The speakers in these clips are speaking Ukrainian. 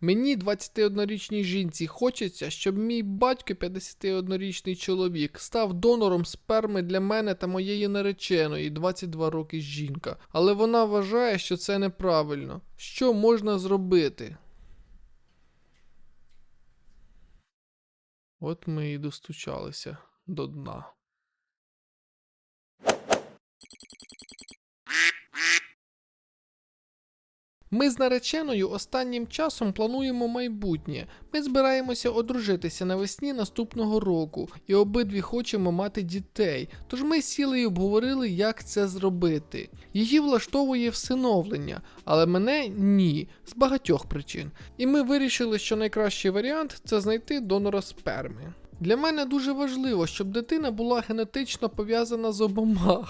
Мені, 21-річній жінці, хочеться, щоб мій батько, 51-річний чоловік, став донором сперми для мене та моєї нареченої, 22 роки жінка. Але вона вважає, що це неправильно. Що можна зробити? От ми і достучалися до дна. Ми з нареченою останнім часом плануємо майбутнє. Ми збираємося одружитися навесні наступного року і обидві хочемо мати дітей. Тож ми сіли і обговорили, як це зробити. Її влаштовує всиновлення, але мене ні, з багатьох причин. І ми вирішили, що найкращий варіант це знайти донора сперми. Для мене дуже важливо, щоб дитина була генетично пов'язана з обома.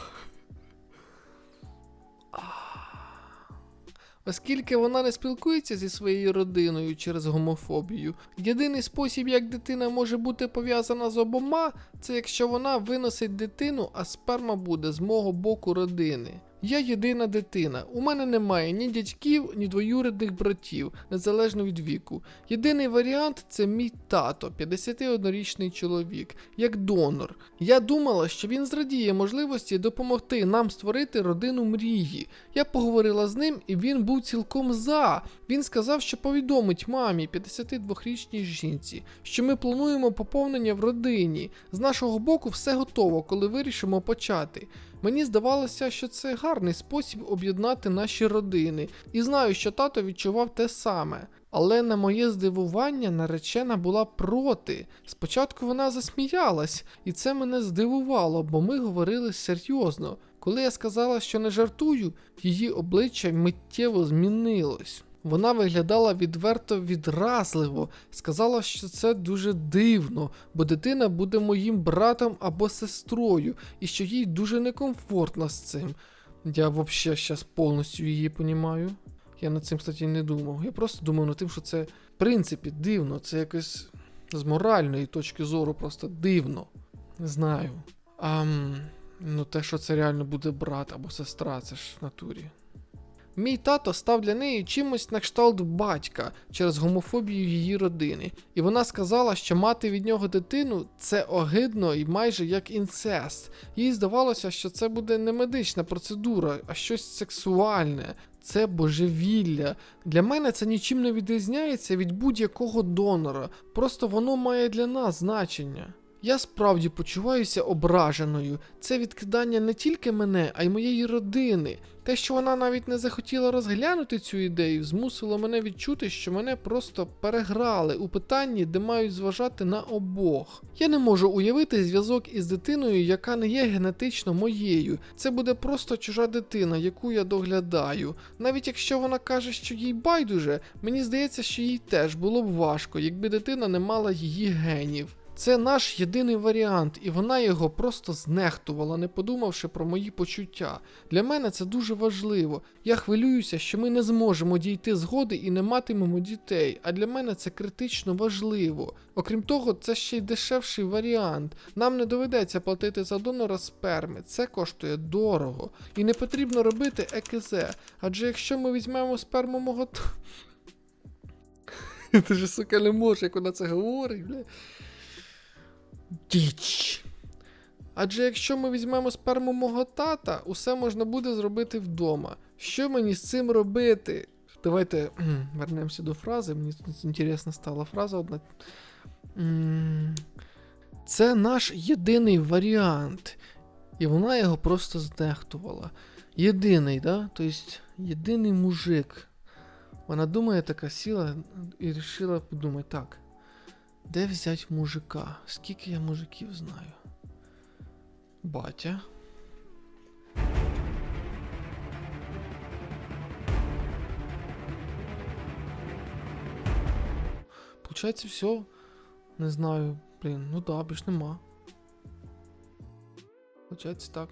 Оскільки вона не спілкується зі своєю родиною через гомофобію, єдиний спосіб, як дитина може бути пов'язана з обома, це якщо вона виносить дитину, а сперма буде з мого боку родини. Я єдина дитина. У мене немає ні дядьків, ні двоюрідних братів, незалежно від віку. Єдиний варіант це мій тато, 51-річний чоловік, як донор. Я думала, що він зрадіє можливості допомогти нам створити родину мрії. Я поговорила з ним, і він був цілком за. Він сказав, що повідомить мамі, 52-річній жінці, що ми плануємо поповнення в родині. З нашого боку все готово, коли вирішимо почати. Мені здавалося, що це гарний спосіб об'єднати наші родини, і знаю, що тато відчував те саме. Але на моє здивування наречена була проти. Спочатку вона засміялась, і це мене здивувало, бо ми говорили серйозно. Коли я сказала, що не жартую, її обличчя миттєво змінилось. Вона виглядала відверто відразливо, сказала, що це дуже дивно, бо дитина буде моїм братом або сестрою, і що їй дуже некомфортно з цим. Я взагалі зараз повністю її понімаю. Я над цим, кстати, не думав. Я просто думав над тим, що це, в принципі, дивно. Це якось з моральної точки зору просто дивно. Не знаю. Ам, ну, те, що це реально буде брат або сестра, це ж в натурі. Мій тато став для неї чимось на кшталт батька через гомофобію її родини, і вона сказала, що мати від нього дитину це огидно і майже як інцест. Їй здавалося, що це буде не медична процедура, а щось сексуальне. Це божевілля. Для мене це нічим не відрізняється від будь-якого донора, просто воно має для нас значення. Я справді почуваюся ображеною. Це відкидання не тільки мене, а й моєї родини. Те, що вона навіть не захотіла розглянути цю ідею, змусило мене відчути, що мене просто переграли у питанні, де мають зважати на обох. Я не можу уявити зв'язок із дитиною, яка не є генетично моєю. Це буде просто чужа дитина, яку я доглядаю. Навіть якщо вона каже, що їй байдуже, мені здається, що їй теж було б важко, якби дитина не мала її генів. Це наш єдиний варіант, і вона його просто знехтувала, не подумавши про мої почуття. Для мене це дуже важливо. Я хвилююся, що ми не зможемо дійти згоди і не матимемо дітей, а для мене це критично важливо. Окрім того, це ще й дешевший варіант. Нам не доведеться платити за донора сперми, це коштує дорого. І не потрібно робити ЕКЗ, адже якщо ми візьмемо сперму мого. Ти ж сука не можеш, як вона це говорить, бля. Діч. Адже якщо ми візьмемо сперму мого тата, усе можна буде зробити вдома. Що мені з цим робити? Давайте вернемося до фрази. Мені тут інтересна стала фраза одна. Це наш єдиний варіант. І вона його просто знехтувала. Єдиний, да? Тобто єдиний мужик. Вона думає, така сіла і вирішила подумати, так. Де взять мужика? Скільки я мужиків знаю? Батя. Получається, все. Не знаю. Блін, ну да, більш нема. Получається так.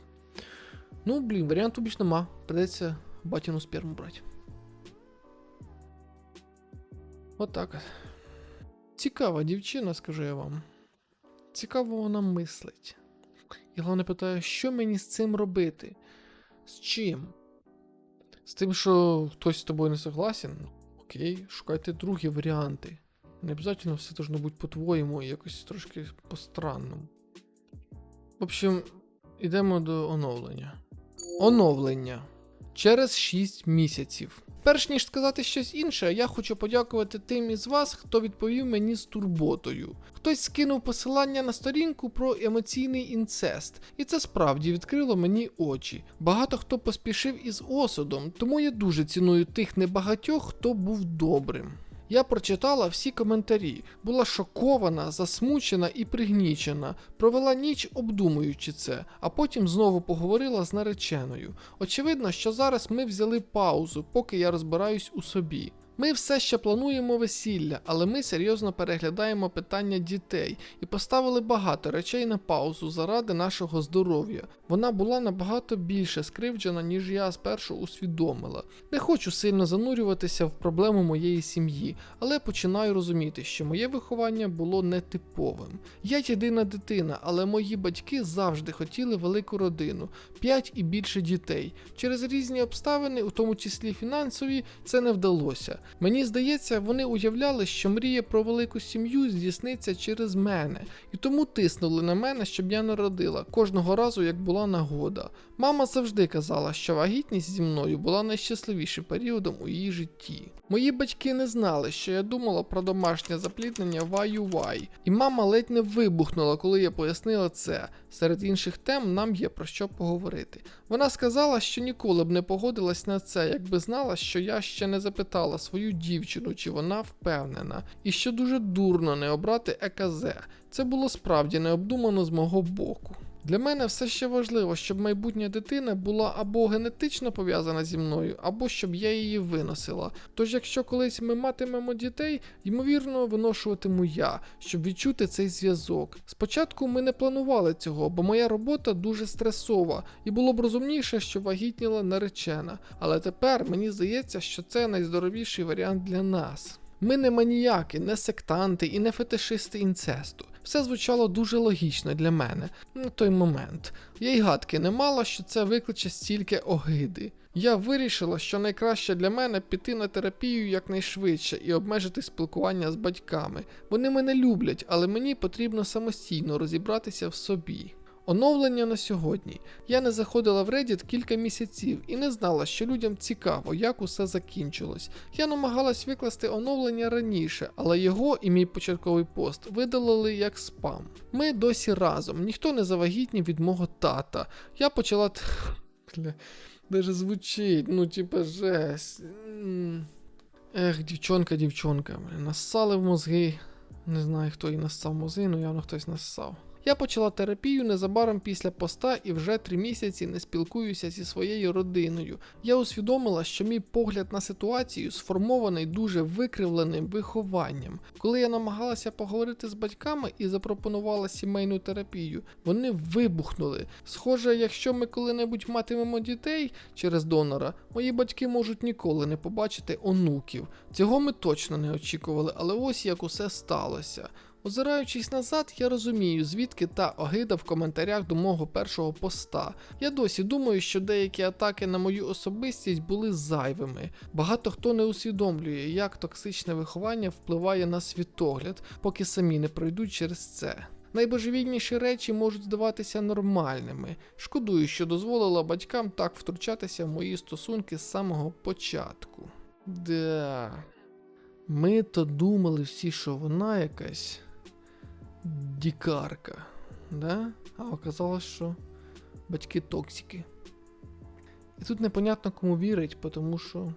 Ну, блін, варіанту більш нема. Придеться батіну сперму брати. Отак от. Цікава дівчина, скажу я вам. Цікаво вона мислить. І головне питає, що мені з цим робити? З чим? З тим, що хтось з тобою не согласен? Окей, шукайте другі варіанти. Не обов'язково все должно бути по-твоєму, і якось трошки по-странному. В общем, йдемо до оновлення. Оновлення. Через 6 місяців. Перш ніж сказати щось інше, я хочу подякувати тим із вас, хто відповів мені з турботою. Хтось скинув посилання на сторінку про емоційний інцест, і це справді відкрило мені очі. Багато хто поспішив із осудом, тому я дуже ціную тих небагатьох, хто був добрим. Я прочитала всі коментарі, була шокована, засмучена і пригнічена, провела ніч обдумуючи це, а потім знову поговорила з нареченою. Очевидно, що зараз ми взяли паузу, поки я розбираюсь у собі. Ми все ще плануємо весілля, але ми серйозно переглядаємо питання дітей і поставили багато речей на паузу заради нашого здоров'я. Вона була набагато більше скривджена, ніж я спершу усвідомила. Не хочу сильно занурюватися в проблему моєї сім'ї, але починаю розуміти, що моє виховання було нетиповим. Я єдина дитина, але мої батьки завжди хотіли велику родину, 5 і більше дітей. Через різні обставини, у тому числі фінансові, це не вдалося. Мені здається, вони уявляли, що мрія про велику сім'ю здійсниться через мене, і тому тиснули на мене, щоб я народила кожного разу, як була нагода. Мама завжди казала, що вагітність зі мною була найщасливішим періодом у її житті. Мої батьки не знали, що я думала про домашнє запліднення в IUI, і мама ледь не вибухнула, коли я пояснила це. Серед інших тем нам є про що поговорити. Вона сказала, що ніколи б не погодилась на це, якби знала, що я ще не запитала свою дівчину, чи вона впевнена, і що дуже дурно не обрати ЕКЗ. Це було справді необдумано з мого боку. Для мене все ще важливо, щоб майбутня дитина була або генетично пов'язана зі мною, або щоб я її виносила. Тож, якщо колись ми матимемо дітей, ймовірно, виношуватиму я, щоб відчути цей зв'язок. Спочатку ми не планували цього, бо моя робота дуже стресова, і було б розумніше, що вагітніла наречена. Але тепер мені здається, що це найздоровіший варіант для нас. Ми не маніяки, не сектанти і не фетишисти інцесту. Все звучало дуже логічно для мене на той момент. Я й гадки не мала, що це викличе стільки огиди. Я вирішила, що найкраще для мене піти на терапію якнайшвидше і обмежити спілкування з батьками. Вони мене люблять, але мені потрібно самостійно розібратися в собі. Оновлення на сьогодні. Я не заходила в Reddit кілька місяців і не знала, що людям цікаво, як усе закінчилось. Я намагалась викласти оновлення раніше, але його і мій початковий пост видалили як спам. Ми досі разом, ніхто не завагітнів від мого тата. Я почала. даже звучить, ну типа жесть. Ех, дівчонка, дівчонка, бля, нассали в мозги. Не знаю, хто їй нассав мозги, ну явно хтось нассав. Я почала терапію незабаром після поста і вже три місяці не спілкуюся зі своєю родиною. Я усвідомила, що мій погляд на ситуацію сформований дуже викривленим вихованням. Коли я намагалася поговорити з батьками і запропонувала сімейну терапію, вони вибухнули. Схоже, якщо ми коли-небудь матимемо дітей через донора, мої батьки можуть ніколи не побачити онуків. Цього ми точно не очікували, але ось як усе сталося. Озираючись назад, я розумію, звідки та огида в коментарях до мого першого поста. Я досі думаю, що деякі атаки на мою особистість були зайвими. Багато хто не усвідомлює, як токсичне виховання впливає на світогляд, поки самі не пройдуть через це. Найбожевільніші речі можуть здаватися нормальними. Шкодую, що дозволила батькам так втручатися в мої стосунки з самого початку. Да. Ми то думали всі, що вона якась дікарка, да? а оказалось, що батьки токсики. І тут непонятно кому вірить, тому що.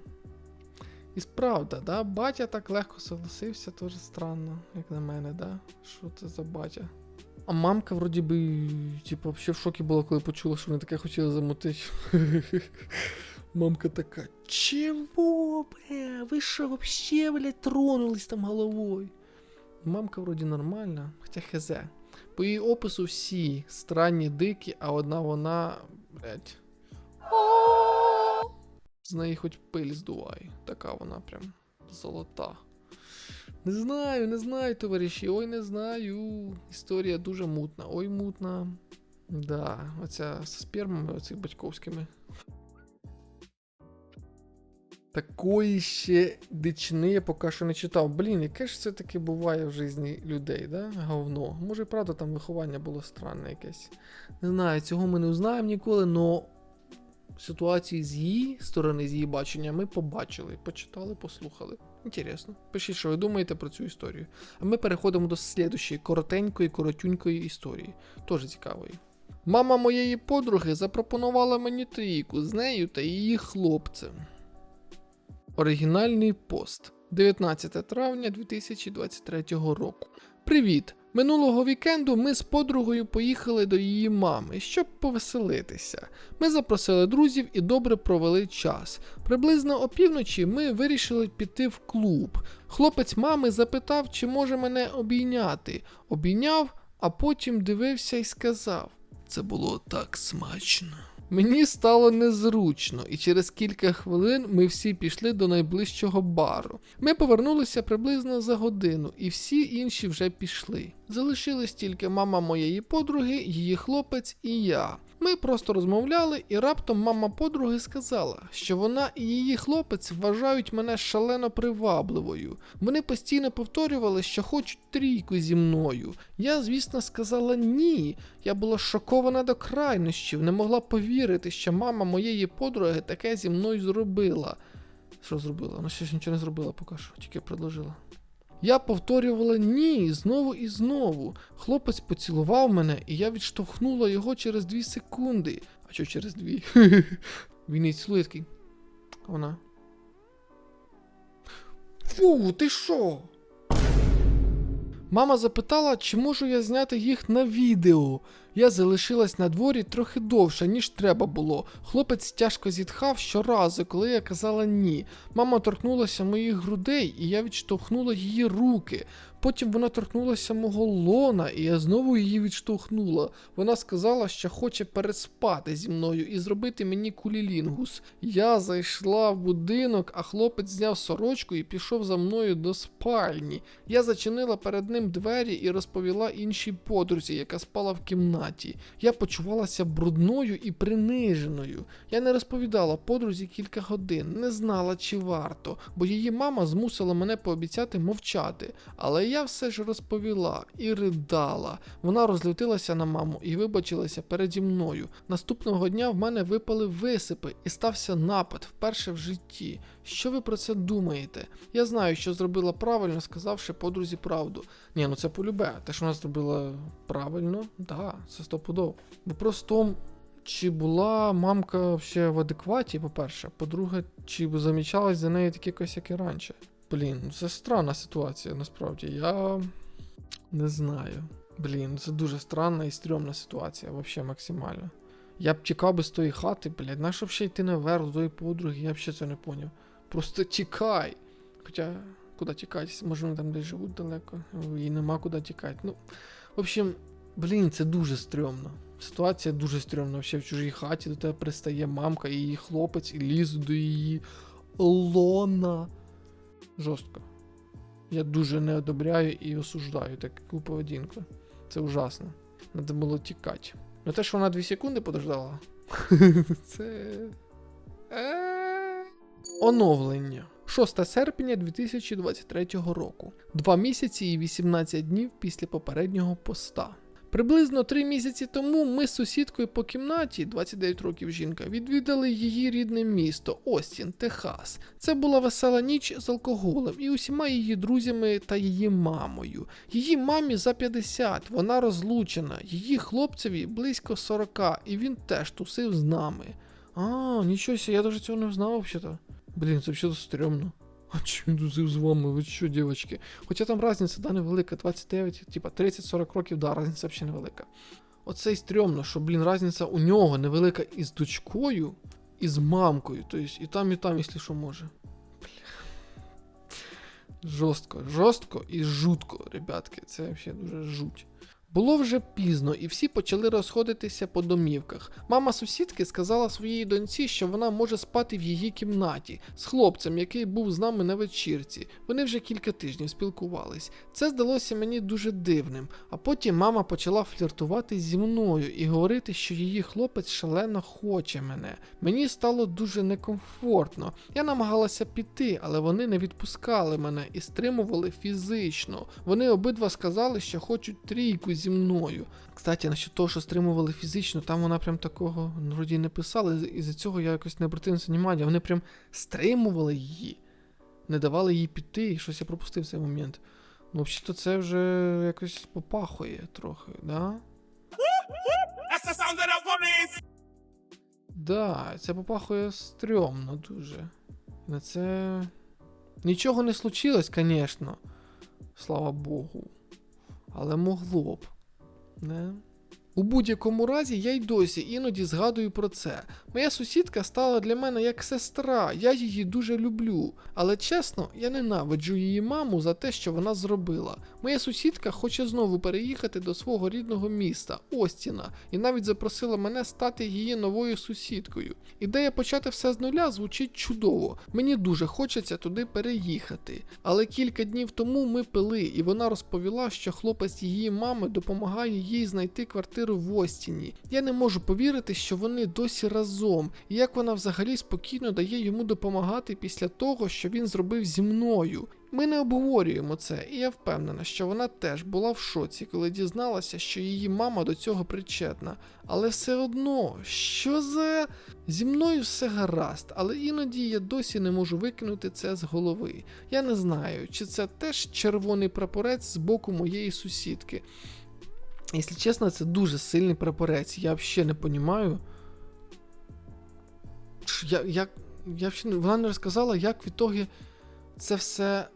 І справда, да? батя так легко согласився, теж странно, як на мене, да? Що це за батя? А мамка, вроді би, типу, взагалі в шокі була, коли почула, що вони таке хотіли замутити. Мамка така, чего, бля, ви що блядь, тронулись там головою? Мамка вроді нормальна, хоча хз. По її опису всі странні, дикі, а одна вона, блядь. З неї хоч пиль здувай. Така вона прям золота. Не знаю, не знаю, товариші, ой, не знаю. Історія дуже мутна, ой, мутна. Да, оця з спермами, оцих батьковськими. Такої ще дичини я поки що не читав. Блін, яке ж це таки буває в житті людей, да? Говно. Може, правда, там виховання було странне якесь. Не знаю, цього ми не узнаємо ніколи, но ситуації з її сторони, з її бачення, ми побачили, почитали, послухали. Інтересно. Пишіть, що ви думаєте про цю історію. А ми переходимо до слідущої коротенької, коротюнької історії. Теж цікавої. Мама моєї подруги запропонувала мені трійку з нею та її хлопцем. Оригінальний пост 19 травня 2023 року. Привіт! Минулого вікенду ми з подругою поїхали до її мами, щоб повеселитися. Ми запросили друзів і добре провели час. Приблизно опівночі ми вирішили піти в клуб. Хлопець мами запитав, чи може мене обійняти. Обійняв, а потім дивився і сказав: Це було так смачно. Мені стало незручно, і через кілька хвилин ми всі пішли до найближчого бару. Ми повернулися приблизно за годину, і всі інші вже пішли. Залишились тільки мама моєї подруги, її хлопець і я. Ми просто розмовляли, і раптом мама подруги сказала, що вона і її хлопець вважають мене шалено привабливою. Вони постійно повторювали, що хочуть трійку зі мною. Я, звісно, сказала ні. Я була шокована до крайнощів, не могла повірити, що мама моєї подруги таке зі мною зробила. Що зробила? Вона ще ж нічого не зробила поки що, тільки предложила. Я повторювала ні, знову і знову. Хлопець поцілував мене, і я відштовхнула його через дві секунди. А що через дві? Він і цілує такий. Вона. Фу, ти що? Мама запитала, чи можу я зняти їх на відео. Я залишилась на дворі трохи довше, ніж треба було. Хлопець тяжко зітхав щоразу, коли я казала ні. Мама торкнулася моїх грудей, і я відштовхнула її руки. Потім вона торкнулася мого лона, і я знову її відштовхнула. Вона сказала, що хоче переспати зі мною і зробити мені кулілінгус. Я зайшла в будинок, а хлопець зняв сорочку і пішов за мною до спальні. Я зачинила перед ним двері і розповіла іншій подрузі, яка спала в кімнаті. Я почувалася брудною і приниженою. Я не розповідала подрузі кілька годин, не знала, чи варто, бо її мама змусила мене пообіцяти мовчати. Але я все ж розповіла і ридала. Вона розлютилася на маму і вибачилася переді мною. Наступного дня в мене випали висипи і стався напад вперше в житті. Що ви про це думаєте? Я знаю, що зробила правильно, сказавши подрузі правду. Ні, ну це полюбе. Те, що вона зробила правильно, да, це стопудово. Вопрос в тому, чи була мамка взагалі в адекваті, по-перше. По-друге, чи замічалась за нею такі косяки раніше. Блін, ну це странна ситуація, насправді. Я не знаю. Блін, це дуже странна і стрьомна ситуація, взагалі максимально. Я б тікав би з тої хати, блядь, нащо б ще йти наверх до тої подруги, я б ще це не поняв. Просто тікай. Хоча, куди тікати? Може вони там десь живуть далеко, і нема куди тікати. Ну, в общем, блін, це дуже стрьомно. Ситуація дуже стрьомна. Вообще в чужій хаті до тебе пристає мамка і її хлопець, і лізуть до її лона. Жорстко. Я дуже не одобряю і осуждаю таку поведінку. Це ужасно. Надо було тікати. Ну те, що вона 2 секунди подождала. Це. Е. Оновлення. 6 серпня 2023 року. Два місяці і 18 днів після попереднього поста. Приблизно три місяці тому ми з сусідкою по кімнаті, 29 років жінка, відвідали її рідне місто Остін, Техас. Це була весела ніч з алкоголем і усіма її друзями та її мамою. Її мамі за 50, вона розлучена, її хлопцеві близько 40, і він теж тусив з нами. А, нічого я даже цього не знав. Блін, це взагалі стрьомно. А чим тусив з вами? Ви що, дівчатки? Хоча там різниця да, невелика, 29, типа 30-40 років, да, різниця взагалі невелика. Оце й стрьомно, що, блін, різниця у нього невелика і з дочкою, і з мамкою. Тобто і там, і там, якщо що може. Жорстко, жорстко і жутко, ребятки. Це взагалі дуже жуть. Було вже пізно, і всі почали розходитися по домівках. Мама сусідки сказала своїй доньці, що вона може спати в її кімнаті з хлопцем, який був з нами на вечірці. Вони вже кілька тижнів спілкувались. Це здалося мені дуже дивним. А потім мама почала фліртувати зі мною і говорити, що її хлопець шалено хоче мене. Мені стало дуже некомфортно. Я намагалася піти, але вони не відпускали мене і стримували фізично. Вони обидва сказали, що хочуть трійку зі мною. Кстати, насчет того, що стримували фізично, там вона прям такого ну, вроді не писала, і за цього я якось не обратив на це внимання. Вони прям стримували її, не давали їй піти, і щось я пропустив цей момент. Ну, взагалі-то це вже якось попахує трохи, да? That's the sound the police. Да, це попахує стрьомно дуже. На це. Нічого не случилось, звісно. Слава Богу. Але могло б. Не? У будь-якому разі я й досі іноді згадую про це. Моя сусідка стала для мене як сестра, я її дуже люблю. Але чесно, я ненавиджу її маму за те, що вона зробила. Моя сусідка хоче знову переїхати до свого рідного міста, Остіна, і навіть запросила мене стати її новою сусідкою. Ідея почати все з нуля звучить чудово. Мені дуже хочеться туди переїхати. Але кілька днів тому ми пили, і вона розповіла, що хлопець її мами допомагає їй знайти квартиру в Остіні. Я не можу повірити, що вони досі разом, і як вона взагалі спокійно дає йому допомагати після того, що він зробив зі мною. Ми не обговорюємо це, і я впевнена, що вона теж була в шоці, коли дізналася, що її мама до цього причетна. Але все одно, що за. Зі мною все гаразд, але іноді я досі не можу викинути це з голови. Я не знаю, чи це теж червоний прапорець з боку моєї сусідки. Якщо чесно, це дуже сильний прапорець. Я взагалі не розумію. Я, я, я вона не розказала, як в ітогі це все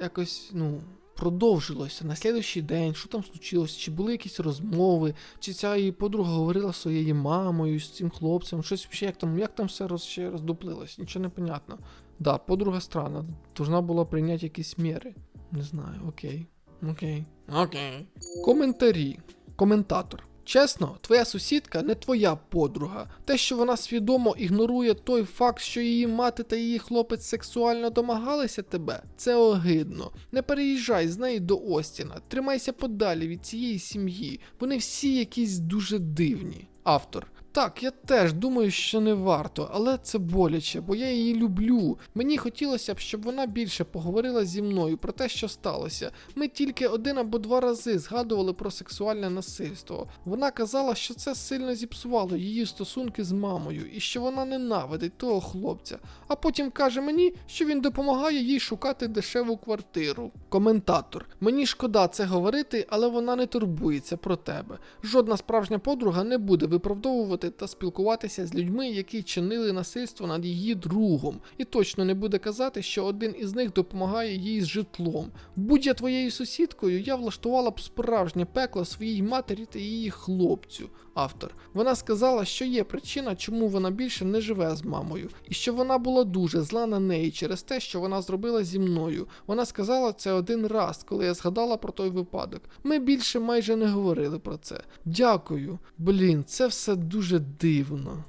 якось, ну, продовжилося на слідуючий день, що там случилось, чи були якісь розмови, чи ця її подруга говорила з своєю мамою, з цим хлопцем, щось взагалі, як там, як там все роз, ще роздуплилось, нічого не понятно. Да, подруга странна, должна була прийняти якісь міри. Не знаю, окей. Окей. Окей. Коментарі. Коментатор. Чесно, твоя сусідка не твоя подруга. Те, що вона свідомо ігнорує той факт, що її мати та її хлопець сексуально домагалися тебе, це огидно. Не переїжджай з нею до Остіна, тримайся подалі від цієї сім'ї. Вони всі якісь дуже дивні. Автор. Так, я теж думаю, що не варто, але це боляче, бо я її люблю. Мені хотілося б, щоб вона більше поговорила зі мною про те, що сталося. Ми тільки один або два рази згадували про сексуальне насильство. Вона казала, що це сильно зіпсувало її стосунки з мамою і що вона ненавидить того хлопця. А потім каже мені, що він допомагає їй шукати дешеву квартиру. Коментатор. Мені шкода це говорити, але вона не турбується про тебе. Жодна справжня подруга не буде виправдовувати та спілкуватися з людьми, які чинили насильство над її другом, і точно не буде казати, що один із них допомагає їй з житлом. Будь я твоєю сусідкою, я влаштувала б справжнє пекло своїй матері та її хлопцю. Автор. Вона сказала, що є причина, чому вона більше не живе з мамою, і що вона була дуже зла на неї через те, що вона зробила зі мною. Вона сказала це один раз, коли я згадала про той випадок. Ми більше майже не говорили про це. Дякую. Блін, це все дуже дивно.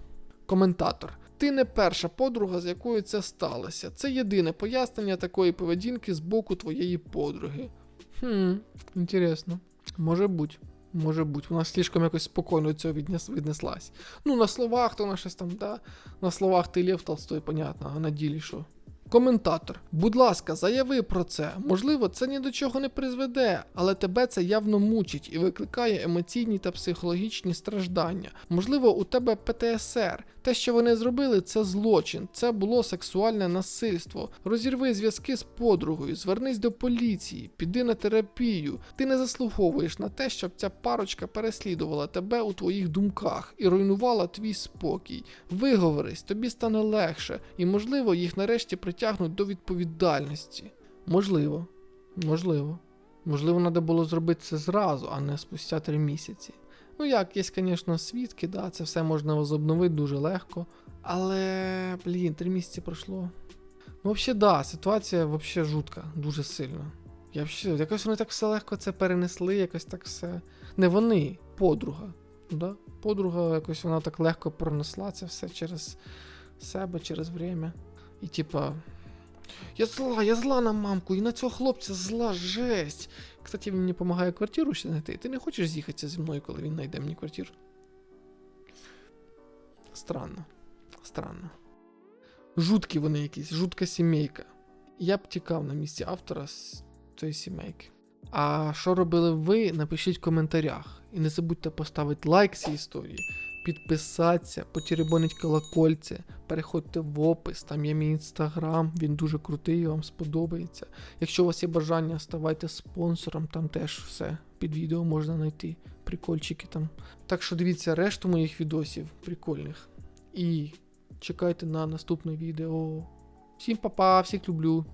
Коментатор. Ти не перша подруга, з якою це сталося. Це єдине пояснення такої поведінки з боку твоєї подруги. Хм, інтересно. Може бути. Може бути, вона слишком якось спокійно цього віднес, віднеслась. Ну, на словах то вона щось там, да. На словах ти Лев Толстой, понятно, а на ділі що? Коментатор, будь ласка, заяви про це. Можливо, це ні до чого не призведе, але тебе це явно мучить і викликає емоційні та психологічні страждання. Можливо, у тебе ПТСР. Те, що вони зробили, це злочин, це було сексуальне насильство. Розірви зв'язки з подругою, звернись до поліції, піди на терапію. Ти не заслуговуєш на те, щоб ця парочка переслідувала тебе у твоїх думках і руйнувала твій спокій. Виговорись, тобі стане легше, і можливо їх нарешті притягнуть до відповідальності. Можливо, можливо. Можливо, треба було зробити це зразу, а не спустя три місяці. Ну, як, є, звісно, свідки, да, це все можна возобновити дуже легко. Але, блін, три місяці пройшло. Ну, взагалі, да, ситуація взагалі жутка, дуже сильно. Я взагалі, якось вони так все легко це перенесли, якось так все. Не вони, подруга. Да? Подруга якось вона так легко пронесла це все через себе, через время. І типа. Я зла, я зла на мамку, і на цього хлопця зла, жесть. Кстати, він мені допомагає квартиру ще знайти. Ти не хочеш з'їхатися зі мною, коли він знайде мені квартиру? Странно. Странно. Жуткі вони якісь, жутка сімейка. Я б тікав на місці автора з цієї сімейки. А що робили ви? Напишіть в коментарях. І не забудьте поставити лайк цій історії, підписатися, потеребонить колокольце, переходьте в опис, там є мій інстаграм, він дуже крутий, вам сподобається. Якщо у вас є бажання, ставайте спонсором, там теж все під відео можна знайти. Прикольчики там. Так що дивіться решту моїх відосів прикольних. І чекайте на наступне відео. Всім па-па, всіх люблю.